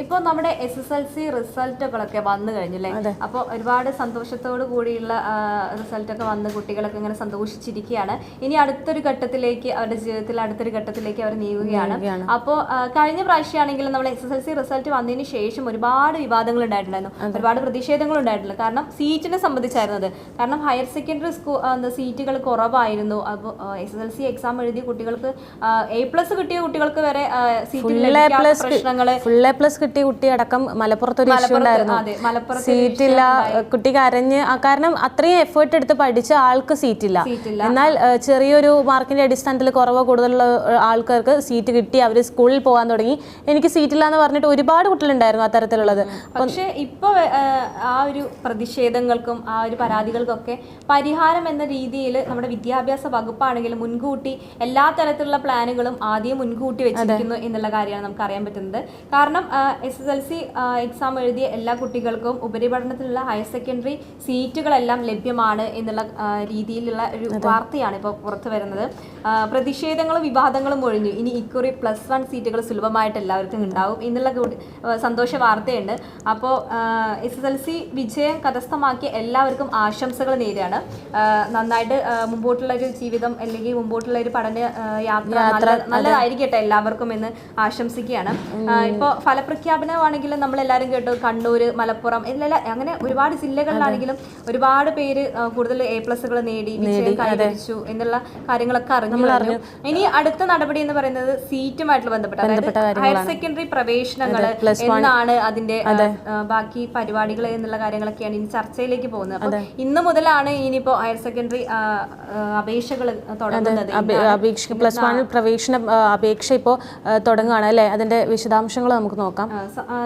ഇപ്പോൾ നമ്മുടെ S S L C റിസൾട്ടുകളൊക്കെ വന്നു കഴിഞ്ഞില്ലേ? അപ്പോൾ ഒരുപാട് സന്തോഷത്തോടു കൂടിയുള്ള റിസൾട്ടൊക്കെ വന്ന് കുട്ടികളൊക്കെ ഇങ്ങനെ സന്തോഷിച്ചിരിക്കുകയാണ്. ഇനി അടുത്തൊരു ഘട്ടത്തിലേക്ക് അവരുടെ ജീവിതത്തിൽ അടുത്തൊരു ഘട്ടത്തിലേക്ക് അവർ നീങ്ങുകയാണ്. അപ്പോൾ കഴിഞ്ഞ പ്രാവശ്യമാണെങ്കിലും നമ്മൾ S S L C result വന്നതിന് ശേഷം ഒരുപാട് വിവാദങ്ങൾ ഉണ്ടായിട്ടുണ്ടായിരുന്നു. ഒരുപാട് പ്രതിഷേധങ്ങൾ ഉണ്ടായിട്ടുള്ളത് കാരണം സീറ്റിനെ സംബന്ധിച്ചായിരുന്നു അത് കാരണം ഹയർ സെക്കൻഡറി സ്കൂൾ സീറ്റുകൾ കുറവായിരുന്നു. അപ്പോൾ S S L C exam എഴുതിയ കുട്ടികൾക്ക് എ പ്ലസ് കിട്ടിയ കുട്ടികൾക്ക് വരെ സീറ്റ് ലഭിക്കാത്ത കിട്ടിയ കുട്ടി അടക്കം മലപ്പുറത്ത് ഒരു ഇഷ്യൂ ഉണ്ടായിരുന്നു സീറ്റില്ല കുട്ടി കരഞ്ഞ് ആ, കാരണം അത്രയും എഫേർട്ട് എടുത്ത് പഠിച്ച ആൾക്ക് സീറ്റില്ല. എന്നാൽ ചെറിയൊരു മാർക്കിന്റെ അടിസ്ഥാനത്തിൽ കുറവ് കൂടുതലുള്ള ആൾക്കാർക്ക് സീറ്റ് കിട്ടി അവർ സ്കൂളിൽ പോകാൻ തുടങ്ങി. എനിക്ക് സീറ്റില്ല എന്ന് പറഞ്ഞിട്ട് ഒരുപാട് കുട്ടികളുണ്ടായിരുന്നു അത്തരത്തിലുള്ളത്. പക്ഷേ ഇപ്പൊ ആ ഒരു പ്രതിഷേധങ്ങൾക്കും ആ ഒരു പരാതികൾക്കൊക്കെ പരിഹാരം എന്ന രീതിയിൽ നമ്മുടെ വിദ്യാഭ്യാസ വകുപ്പാണെങ്കിലും മുൻകൂട്ടി എല്ലാ തരത്തിലുള്ള പ്ലാനുകളും ആദ്യം മുൻകൂട്ടി വെച്ചിരിക്കുന്നു എന്നുള്ള കാര്യമാണ് നമുക്ക് അറിയാൻ പറ്റുന്നത്. കാരണം S S L C exam എഴുതിയ എല്ലാ കുട്ടികൾക്കും ഉപരിപഠനത്തിലുള്ള ഹയർ സെക്കൻഡറി സീറ്റുകളെല്ലാം ലഭ്യമാണ് എന്നുള്ള രീതിയിലുള്ള ഒരു വാർത്തയാണ് ഇപ്പോൾ പുറത്തു വരുന്നത്. പ്രതിഷേധങ്ങളും വിവാദങ്ങളും ഒഴിഞ്ഞു. ഇനി ഇക്കുറി പ്ലസ് വൺ സീറ്റുകൾ സുലഭമായിട്ട് എല്ലാവർക്കും ഉണ്ടാവും എന്നുള്ള സന്തോഷ വാർത്തയുണ്ട്. അപ്പോൾ എസ് എസ് എൽ സി വിജയം കരസ്ഥമാക്കിയ എല്ലാവർക്കും ആശംസകൾ നേരെയാണ് നന്നായിട്ട് മുമ്പോട്ടുള്ള ഒരു ജീവിതം അല്ലെങ്കിൽ മുമ്പോട്ടുള്ള ഒരു പഠന യാത്ര നല്ല നല്ലതായിരിക്കട്ടെ എല്ലാവർക്കും എന്ന് ആശംസിക്കുകയാണ്. ഇപ്പോൾ ഫലപ്രഖ്യാപനമാണെങ്കിലും നമ്മൾ എല്ലാവരും കേട്ടു. കണ്ണൂർ മലപ്പുറം എല്ലാ അങ്ങനെ ഒരുപാട് ജില്ലകളിലാണെങ്കിലും ഒരുപാട് പേര് കൂടുതൽ എ പ്ലസുകൾ നേടി കൈവരിച്ചു എന്നുള്ള കാര്യങ്ങളൊക്കെ അറിഞ്ഞു. ഇനി അടുത്ത നടപടി എന്ന് പറയുന്നത് സീറ്റുമായിട്ടുള്ള ബന്ധപ്പെട്ട അതായത് ഹയർ സെക്കൻഡറി പ്രവേശനങ്ങൾ എന്നാണ് അതിന്റെ ബാക്കി പരിപാടികൾ എന്നുള്ള കാര്യങ്ങളൊക്കെയാണ് ഇനി ചർച്ചയിലേക്ക് പോകുന്നത്. അപ്പൊ ഇന്ന് മുതലാണ് ഇനിയിപ്പോ ഹയർ സെക്കൻഡറി അപേക്ഷകൾ തുടങ്ങുന്നത് അപേക്ഷ പ്ലസ് വൺ പ്രവേശന അപേക്ഷ ഇപ്പോൾ തുടങ്ങുകയാണ് അല്ലേ? അതിന്റെ വിശദാംശങ്ങൾ നമുക്ക് നോക്കാം.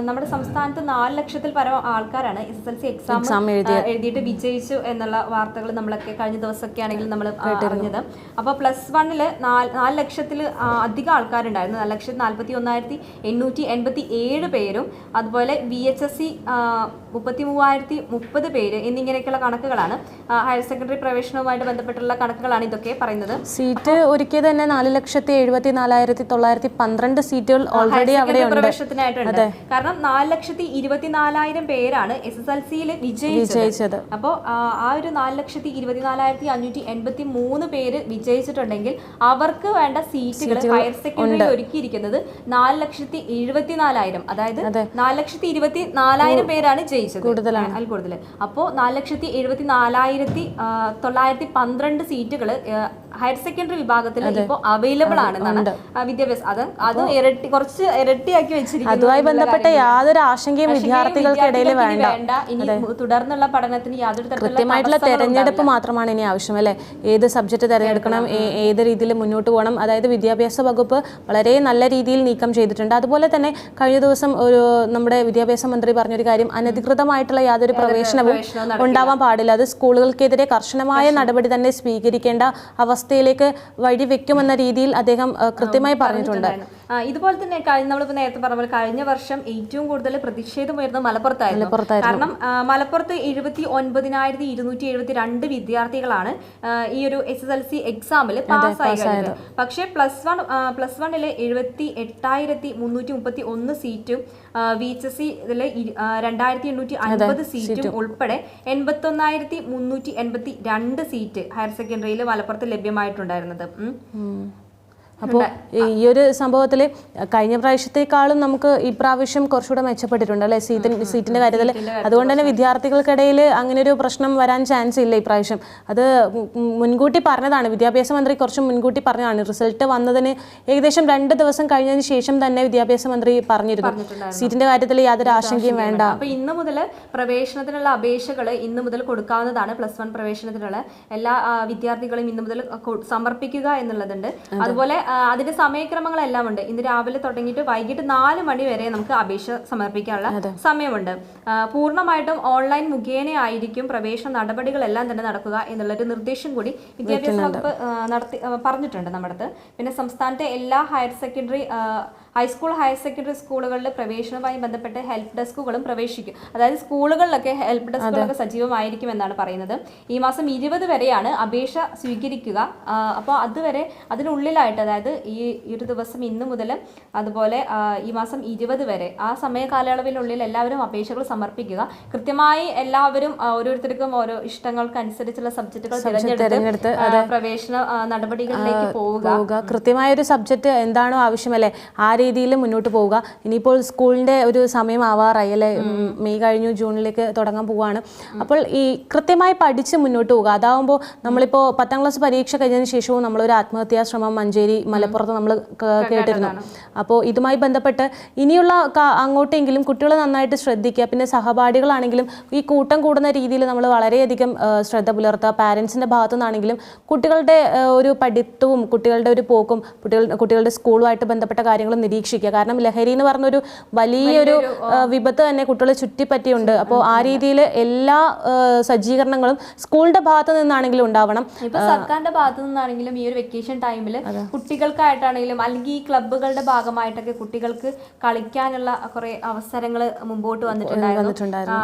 നമ്മുടെ സംസ്ഥാനത്ത് നാല് ലക്ഷത്തിൽ പരം ആൾക്കാരാണ് S S L C exam എഴുതിയിട്ട് വിജയിച്ചു എന്നുള്ള വാർത്തകൾ നമ്മളൊക്കെ കഴിഞ്ഞ ദിവസമൊക്കെ ആണെങ്കിൽ നമ്മൾ അറിഞ്ഞത്. അപ്പോൾ പ്ലസ് വണ്ണിൽ നാല് ലക്ഷത്തിൽ അധികം ആൾക്കാരുണ്ടായിരുന്നു. നാല് ലക്ഷത്തി നാൽപ്പത്തി ഒന്നായിരത്തി എണ്ണൂറ്റി എൺപത്തി ഏഴ് പേരും അതുപോലെ വി എച്ച് എസ് സി മുപ്പത്തി മൂവായിരത്തി മുപ്പത് പേര് എന്നിങ്ങനെയൊക്കെയുള്ള കണക്കുകളാണ്. ഹയർ സെക്കൻഡറി പ്രവേശനവുമായിട്ട് ബന്ധപ്പെട്ടുള്ള കണക്കുകളാണ് ഇതൊക്കെ പറയുന്നത്. സീറ്റ് ഒരുക്കിയത് തന്നെ നാല് ലക്ഷത്തി എഴുപത്തി നാലായിരത്തി തൊള്ളായിരത്തി പന്ത്രണ്ട് സീറ്റുകൾ ഓൾറെഡി അവിടെ ഉണ്ട് പ്രവേശനത്തിനായിട്ടുണ്ട് കാരണം നാല് ലക്ഷത്തി ഇരുപത്തിനാലായിരം പേരാണ് എസ് എസ് എൽ സിയിൽ വിജയിച്ചത്. വിജയിച്ചത്. അപ്പോൾ ആ ഒരു നാല് ലക്ഷത്തി ഇരുപത്തിനാലായിരത്തി അഞ്ഞൂറ്റി എൺപത്തി മൂന്ന് പേര് വിജയിച്ചിട്ടുണ്ടെങ്കിൽ അവർക്ക് വേണ്ട സീറ്റുകൾ ഹയർ സെക്കൻഡറി ഒരുക്കിയിരിക്കുന്നത് നാല് ലക്ഷത്തി എഴുപത്തിനാലായിരം. അതായത് നാല് ലക്ഷത്തി ഇരുപത്തി നാലായിരം പേരാണ് ജയിച്ചത്. കൂടുതലാണ്. അതിൽ കൂടുതൽ അപ്പോൾ നാല് ലക്ഷത്തി എഴുപത്തി നാലായിരത്തി തൊള്ളായിരത്തി പന്ത്രണ്ട് സീറ്റുകൾ ഹയർ സെക്കൻഡറി വിഭാഗത്തിൽ ഇപ്പോൾ അവൈലബിൾ ആണെന്നാണ്. വിദ്യാഭ്യാസം അത് അത് ഇരട്ടി കുറച്ച് ഇരട്ടിയാക്കി വെച്ചിരിക്കുന്നു അതുമായി ബന്ധപ്പെട്ട യാതൊരു ആശങ്കയും വിദ്യാർത്ഥികൾക്കിടയിൽ വിദ്യാർത്ഥികൾക്ക് വേണ്ട. ഇനി തുടർന്നുള്ള പഠനത്തിന് യാതൊരു കൃത്യമായിട്ടുള്ള തെരഞ്ഞെടുപ്പ് മാത്രമാണ് ഇനി ആവശ്യം അല്ലേ? ഏത് സബ്ജക്റ്റ് തിരഞ്ഞെടുക്കണം ഏത് രീതിയിൽ മുന്നോട്ട് പോകണം. അതായത് വിദ്യാഭ്യാസ വകുപ്പ് വളരെ നല്ല രീതിയിൽ നീക്കം ചെയ്തിട്ടുണ്ട്. അതുപോലെ തന്നെ കഴിഞ്ഞ ദിവസം ഒരു നമ്മുടെ വിദ്യാഭ്യാസ മന്ത്രി പറഞ്ഞൊരു കാര്യം അനധികൃതമായിട്ടുള്ള യാതൊരു പ്രവേശനവും ഉണ്ടാവാൻ പാടില്ല. അത് സ്കൂളുകൾക്കെതിരെ കർശനമായ നടപടി തന്നെ സ്വീകരിക്കേണ്ട അവസ്ഥയിലേക്ക് വഴിവെക്കുമെന്ന രീതിയിൽ അദ്ദേഹം കൃത്യമായി പറഞ്ഞിട്ടുണ്ട് ഇതുപോലെ തന്നെ നമ്മളിപ്പോൾ നേരത്തെ പറഞ്ഞ പോലെ കഴിഞ്ഞ വർഷം ഏറ്റവും കൂടുതൽ പ്രതിഷേധം ഉയർന്നത് മലപ്പുറത്തായിരുന്നു. കാരണം മലപ്പുറത്ത് എഴുപത്തി ഒൻപതിനായിരത്തി ഇരുന്നൂറ്റി എഴുപത്തി രണ്ട് വിദ്യാർത്ഥികളാണ് ഈ ഒരു എസ് എസ് എൽ സി എക്സാമിൽ പാസ്സായി കഴിഞ്ഞത്. പക്ഷേ പ്ലസ് വൺ പ്ലസ് വണ്ണിൽ എഴുപത്തി എട്ടായിരത്തി മുന്നൂറ്റി മുപ്പത്തി ഒന്ന് സീറ്റും വി എച്ച് എസ് സി ഇതിൽ രണ്ടായിരത്തി എണ്ണൂറ്റി അൻപത് സീറ്റും ഉൾപ്പെടെ എൺപത്തി ഒന്നായിരത്തി മുന്നൂറ്റി എൺപത്തി രണ്ട് സീറ്റ് ഹയർ സെക്കൻഡറിയിൽ മലപ്പുറത്ത് ലഭ്യമായിട്ടുണ്ടായിരുന്നത്. അപ്പോൾ ഈ ഒരു സംഭവത്തിൽ കഴിഞ്ഞ പ്രാവശ്യത്തെക്കാളും നമുക്ക് ഈ പ്രാവശ്യം കുറച്ചുകൂടെ മെച്ചപ്പെട്ടിട്ടുണ്ട് അല്ലെ? സീറ്റിന് സീറ്റിന്റെ കാര്യത്തിൽ അതുകൊണ്ട് തന്നെ വിദ്യാർത്ഥികൾക്കിടയിൽ അങ്ങനെ ഒരു പ്രശ്നം വരാൻ ചാൻസ് ഇല്ല ഈ പ്രാവശ്യം അത് മുൻകൂട്ടി പറഞ്ഞതാണ്. വിദ്യാഭ്യാസ മന്ത്രി കുറച്ച് മുൻകൂട്ടി പറഞ്ഞതാണ്. റിസൾട്ട് വന്നതിന് ഏകദേശം രണ്ട് ദിവസം കഴിഞ്ഞതിന് ശേഷം തന്നെ വിദ്യാഭ്യാസ മന്ത്രി പറഞ്ഞിരുന്നു. സീറ്റിന്റെ കാര്യത്തിൽ യാതൊരു ആശങ്കയും വേണ്ട. അപ്പോൾ ഇന്ന് മുതൽ പ്രവേശനത്തിനുള്ള അപേക്ഷകൾ ഇന്ന് മുതൽ കൊടുക്കാവുന്നതാണ്. പ്ലസ് വൺ പ്രവേശനത്തിനുള്ള എല്ലാ വിദ്യാർത്ഥികളെയും വിദ്യാർത്ഥികളും ഇന്ന് മുതൽ സമർപ്പിക്കുക എന്നുള്ളതുണ്ട്. അതുപോലെ അതിന്റെ സമയക്രമങ്ങളെല്ലാം ഉണ്ട്. ഇന്ന് രാവിലെ തുടങ്ങിയിട്ട് വൈകിട്ട് നാല് മണി വരെ നമുക്ക് അപേക്ഷ സമർപ്പിക്കാനുള്ള സമയമുണ്ട്. പൂർണമായിട്ടും ഓൺലൈൻ മുഖേന ആയിരിക്കും പ്രവേശന നടപടികളെല്ലാം തന്നെ നടക്കുക എന്നുള്ളൊരു നിർദ്ദേശം കൂടി വിദ്യാഭ്യാസ വകുപ്പ് നടത്തി പറഞ്ഞിട്ടുണ്ട് നമ്മുടെ അടുത്ത്. പിന്നെ സംസ്ഥാനത്തെ എല്ലാ higher secondary high school higher secondary സ്കൂളുകളിൽ പ്രവേശനവുമായി ബന്ധപ്പെട്ട് ഹെൽപ്പ് ഡെസ്കുകളും പ്രവേശിക്കും. അതായത് സ്കൂളുകളിലൊക്കെ ഹെൽപ്പ് ഡെസ്കുകളൊക്കെ സജീവമായിരിക്കും എന്നാണ് പറയുന്നത്. ഈ മാസം ഇരുപത് വരെയാണ് അപേക്ഷ സ്വീകരിക്കുക. അപ്പോൾ അതുവരെ അതിനുള്ളിലായിട്ട് അതായത് ഈ ഒരു ദിവസം ഇന്ന് മുതൽ അതുപോലെ ഈ മാസം ഇരുപത് വരെ ആ സമയ കാലയളവിനുള്ളിൽ എല്ലാവരും അപേക്ഷകൾ സമർപ്പിക്കുക. കൃത്യമായി എല്ലാവരും ഓരോരുത്തർക്കും ഓരോ ഇഷ്ടങ്ങൾക്കനുസരിച്ചുള്ള സബ്ജക്റ്റുകൾ തിരഞ്ഞെടുത്ത്, പ്രവേശന നടപടികളിലേക്ക് പോവുക. പോവുക. കൃത്യമായ ഒരു സബ്ജക്റ്റ് എന്താണോ ആവശ്യമല്ലേ? ആ രീതിയിൽ മുന്നോട്ട് പോവുക. ഇനിയിപ്പോൾ സ്കൂളിന്റെ ഒരു സമയം ആവാറായി അല്ലേ? മെയ് കഴിഞ്ഞു ജൂണിലേക്ക് തുടങ്ങാൻ പോവുകയാണ്. അപ്പോൾ ഈ കൃത്യമായി പഠിച്ച് മുന്നോട്ട് പോവുക. അതാവുമ്പോൾ നമ്മളിപ്പോൾ പത്താം ക്ലാസ് പരീക്ഷ കഴിഞ്ഞതിന് ശേഷവും നമ്മളൊരു ആത്മഹത്യാ ശ്രമം മഞ്ചേരി മലപ്പുറത്ത് നമ്മൾ കേട്ടിരുന്നു. അപ്പോൾ ഇതുമായി ബന്ധപ്പെട്ട് ഇനിയുള്ള അങ്ങോട്ടെങ്കിലും കുട്ടികൾ നന്നായിട്ട് ശ്രദ്ധിക്കുക. പിന്നെ സഹപാഠികളാണെങ്കിലും ഈ കൂട്ടം കൂടുന്ന രീതിയിൽ നമ്മൾ വളരെയധികം ശ്രദ്ധ പുലർത്തുക. പാരൻസിന്റെ ഭാഗത്തു നിന്നാണെങ്കിലും കുട്ടികളുടെ ഒരു പഠിത്തവും കുട്ടികളുടെ ഒരു പോക്കും കുട്ടികൾ കുട്ടികളുടെ സ്കൂളുമായിട്ട് ബന്ധപ്പെട്ട കാര്യങ്ങളും നിരീക്ഷിക്കുക കാരണം ലഹരി എന്ന് പറഞ്ഞൊരു വലിയൊരു വിപത്ത് തന്നെ കുട്ടികളെ ചുറ്റിപ്പറ്റിയുണ്ട്. അപ്പോൾ ആ രീതിയിൽ എല്ലാ സജ്ജീകരണങ്ങളും സ്കൂളിന്റെ ഭാഗത്ത് നിന്നാണെങ്കിലും ഉണ്ടാവണം. ഇപ്പൊ സർക്കാരിന്റെ ഭാഗത്ത് നിന്നാണെങ്കിലും ഈ ഒരു വെക്കേഷൻ ടൈമിൽ കുട്ടികൾക്കായിട്ടാണെങ്കിലും അല്ലെങ്കിൽ ഈ ക്ലബ്ബുകളുടെ ഭാഗമായിട്ടൊക്കെ കുട്ടികൾക്ക് കളിക്കാനുള്ള കുറെ അവസരങ്ങൾ മുമ്പോട്ട് വന്നിട്ടുണ്ടായിരുന്നു.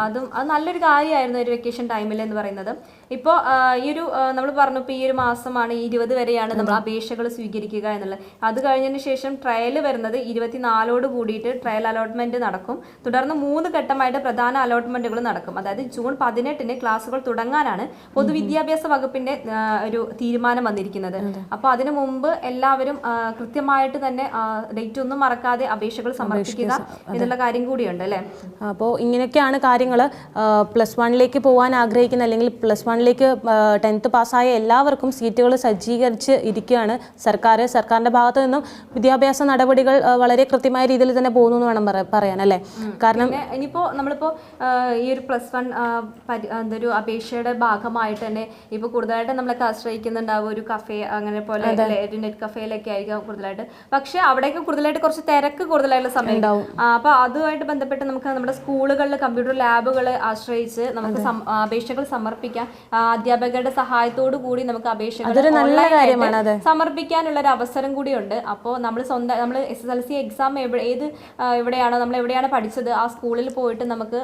അതും അത് നല്ലൊരു കാര്യമായിരുന്നു ഒരു വെക്കേഷൻ ടൈമിൽ എന്ന് പറയുന്നത്. ഇപ്പോൾ ഈ ഒരു നമ്മൾ പറഞ്ഞു ഇപ്പോൾ ഈ ഒരു മാസമാണ് ഇരുപത് വരെയാണ് നമ്മൾ അപേക്ഷകൾ സ്വീകരിക്കുക എന്നുള്ളത്. അത് കഴിഞ്ഞതിന് ശേഷം ട്രയൽ വരുന്നത് ഇരുപത്തിനാലോട് കൂടിയിട്ട് ട്രയൽ അലോട്ട്മെന്റ് നടക്കും. തുടർന്ന് മൂന്ന് ഘട്ടമായിട്ട് പ്രധാന അലോട്ട്മെന്റുകൾ നടക്കും. അതായത് ജൂൺ പതിനെട്ടിന് ക്ലാസ്സുകൾ തുടങ്ങാനാണ് പൊതുവിദ്യാഭ്യാസ വകുപ്പിന്റെ ഒരു തീരുമാനം വന്നിരിക്കുന്നത്. അപ്പോൾ അതിനു മുമ്പ് എല്ലാവരും കൃത്യമായിട്ട് തന്നെ ഡേറ്റ് ഒന്നും മറക്കാതെ അപേക്ഷകൾ സമർപ്പിക്കുക എന്നുള്ള കാര്യം കൂടിയുണ്ട് അല്ലേ? അപ്പോൾ ഇങ്ങനെയൊക്കെയാണ് കാര്യങ്ങൾ പ്ലസ് വണ്ണിലേക്ക് പോകാൻ ആഗ്രഹിക്കുന്ന അല്ലെങ്കിൽ പ്ലസ് വണ്ണിലേക്ക് ടെൻത്ത് പാസ്സായ എല്ലാവർക്കും സീറ്റുകൾ സജ്ജീകരിച്ച് ഇരിക്കുകയാണ് സർക്കാർ. സർക്കാരിന്റെ ഭാഗത്തു നിന്നും വിദ്യാഭ്യാസ നടപടികൾ വളരെ കൃത്യമായ രീതിയിൽ തന്നെ പോകുന്നു എന്ന് വേണം പറയാൻ അല്ലേ? കാരണം ഇനിയിപ്പോൾ നമ്മളിപ്പോൾ നമ്മളിപ്പോ ഈ ഒരു പ്ലസ് വൺ എന്തൊരു അപേക്ഷയുടെ ഭാഗമായിട്ട് തന്നെ ഇപ്പോൾ കൂടുതലായിട്ട് നമ്മളൊക്കെ ആശ്രയിക്കുന്നുണ്ടാവും. ഒരു കഫേ അങ്ങനെ പോലെ നെറ്റ് കഫേയിലൊക്കെ ആയിരിക്കും കൂടുതലായിട്ട്. പക്ഷേ അവിടെയൊക്കെ കൂടുതലായിട്ട് കുറച്ച് തിരക്ക് കൂടുതലായിട്ടുള്ള സമയം ഉണ്ടാവും. അപ്പോൾ അതുമായിട്ട് ബന്ധപ്പെട്ട് നമുക്ക് നമ്മുടെ സ്കൂളുകളിൽ കമ്പ്യൂട്ടർ ലാബുകൾ ആശ്രയിച്ച് നമുക്ക് അപേക്ഷകൾ സമർപ്പിക്കാം. അധ്യാപകരുടെ സഹായത്തോടു കൂടി നമുക്ക് അപേക്ഷകൾ അത്. സമർപ്പിക്കാനുള്ള ഒരു അവസരം കൂടിയുണ്ട്. അപ്പോൾ നമ്മൾ സ്വന്തം നമ്മൾ S S L C exam ഏത് എവിടെയാണ് നമ്മൾ എവിടെയാണ് പഠിച്ചത് ആ സ്കൂളിൽ പോയിട്ട് നമുക്ക്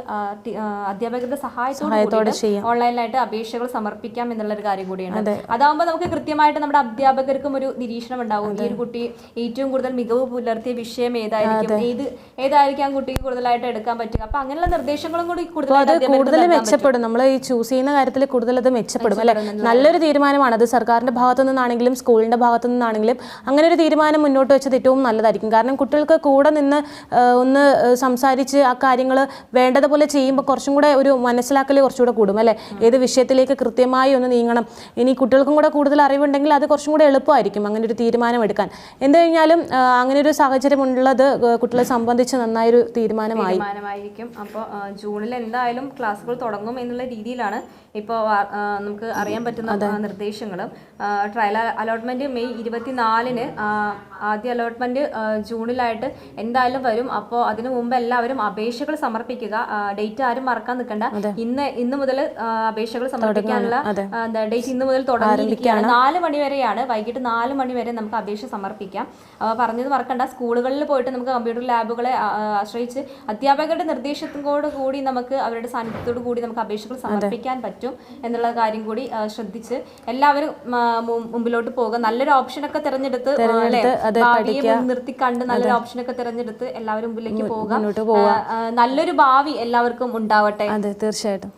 അധ്യാപകരുടെ സഹായത്തോടെ ഓൺലൈനായിട്ട് ഓൺലൈനിലായിട്ട് അപേക്ഷകൾ സമർപ്പിക്കാം എന്നുള്ള ഒരു കാര്യം കൂടിയാണ്. അതാവുമ്പോൾ നമുക്ക് കൃത്യമായിട്ട് നമ്മുടെ അധ്യാപകർക്കും ഒരു നിരീക്ഷണം ഉണ്ടാവും. ഈ ഒരു കുട്ടി ഏറ്റവും കൂടുതൽ മികവ് പുലർത്തിയ വിഷയം ഏതായിരിക്കും? ഏത് ഏതായിരിക്കാം കുട്ടിക്ക് കൂടുതലായിട്ട് എടുക്കാൻ പറ്റുക? അപ്പൊ അങ്ങനെയുള്ള നിർദ്ദേശങ്ങളും കൂടി കൂടുതൽ മെച്ചപ്പെടും. നമ്മൾ ഈ ചൂസ് ചെയ്യുന്ന കാര്യത്തിൽ കൂടുതൽ അത് മെച്ചപ്പെടും അല്ലെ? നല്ലൊരു തീരുമാനമാണ്. അത് സർക്കാരിന്റെ ഭാഗത്തു നിന്നാണെങ്കിലും സ്കൂളിന്റെ ഭാഗത്തു നിന്നാണെങ്കിലും അങ്ങനെ ഒരു തീരുമാനം മുന്നോട്ട് വെച്ചത് ഏറ്റവും നല്ലതായിരിക്കും. കാരണം കുട്ടികൾക്ക് കൂടെ നിന്ന് ഒന്ന് സംസാരിച്ച് ആ കാര്യങ്ങൾ വേണ്ടതുപോലെ ചെയ്യുമ്പോൾ കുറച്ചും കൂടെ ഒരു മനസ്സിലാക്കൽ കുറച്ചുകൂടെ കൂടും അല്ലെ? ഏത് വിഷയത്തിലേക്ക് കൃത്യമായി ഒന്ന് നീങ്ങണം. ഇനി കുട്ടികൾക്കും കൂടെ കൂടുതൽ അറിവുണ്ടെങ്കിൽ അത് കുറച്ചും കൂടെ എളുപ്പമായിരിക്കും അങ്ങനെ ഒരു തീരുമാനം എടുക്കാൻ. എന്ത് കഴിഞ്ഞാലും അങ്ങനെ ഒരു സാഹചര്യം ഉള്ളത് കുട്ടികളെ സംബന്ധിച്ച് നന്നായൊരു തീരുമാനമായി. തീരുമാനമായിരിക്കും. അപ്പോൾ ജൂണിൽ എന്തായാലും ക്ലാസ്സുകൾ തുടങ്ങും എന്നുള്ള രീതിയിലാണ് ഇപ്പോൾ നമുക്ക് അറിയാൻ പറ്റുന്ന നിർദ്ദേശങ്ങളും. ട്രയൽ അലോട്ട്മെന്റ് മെയ് ഇരുപത്തിനാലിന് ആദ്യ അലോട്ട്മെന്റ് ജൂണിലായിട്ട് എന്തായാലും വരും. അപ്പോൾ അതിനു മുമ്പ് എല്ലാവരും അപേക്ഷകൾ സമർപ്പിക്കുക. ഡേറ്റ് ആരും മറക്കാൻ നിൽക്കണ്ട. ഇന്ന് ഇന്ന് മുതൽ അപേക്ഷകൾ സമർപ്പിക്കാനുള്ള എന്താ ഡേറ്റ് ഇന്ന് മുതൽ തുടങ്ങിയിരിക്കുകയാണ് നാല് മണി വരെയാണ് വൈകിട്ട് നാല് മണി വരെ നമുക്ക് അപേക്ഷ സമർപ്പിക്കാം. അപ്പോൾ പറഞ്ഞത് മറക്കണ്ട. സ്കൂളുകളിൽ പോയിട്ട് നമുക്ക് കമ്പ്യൂട്ടർ ലാബുകളെ ആശ്രയിച്ച് അധ്യാപകരുടെ നിർദ്ദേശത്തോടു കൂടി നമുക്ക് അവരുടെ സാന്നിധ്യത്തോടു കൂടി നമുക്ക് അപേക്ഷകൾ സമർപ്പിക്കാൻ പറ്റും. എന്നുള്ള കാര്യം കൂടി ശ്രദ്ധിച്ച് എല്ലാവരും മുമ്പിലോട്ട് പോകുക നല്ലൊരു ഓപ്ഷനൊക്കെ തിരഞ്ഞെടുത്ത് നിർത്തി അല്ലേ? ഭാവിയെ മുൻനിർത്തി കണ്ട് നല്ലൊരു ഓപ്ഷനൊക്കെ തിരഞ്ഞെടുത്ത് എല്ലാവരും മുമ്പിലേക്ക് ആ, നല്ലൊരു ഭാവി എല്ലാവർക്കും ഉണ്ടാവട്ടെ. അതെ തീർച്ചയായിട്ടും.